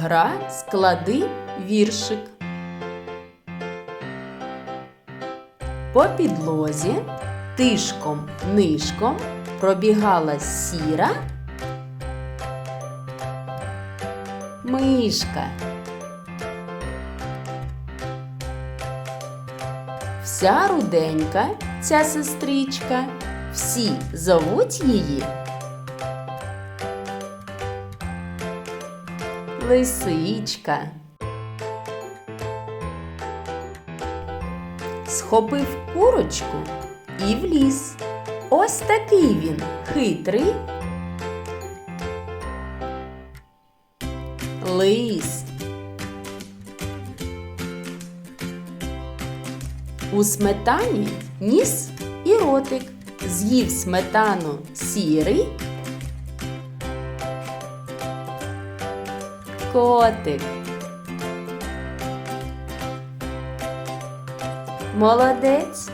Гра склади віршик. По підлозі тишком нишком пробігала сіра мишка. Вся руденька, ця сестричка, всі зовуть її Лисичка. Схопив курочку і вліз. Ось такий він хитрий. Лис. У сметані ніс і ротик. З'їв сметану сірий. Котик. Молодець.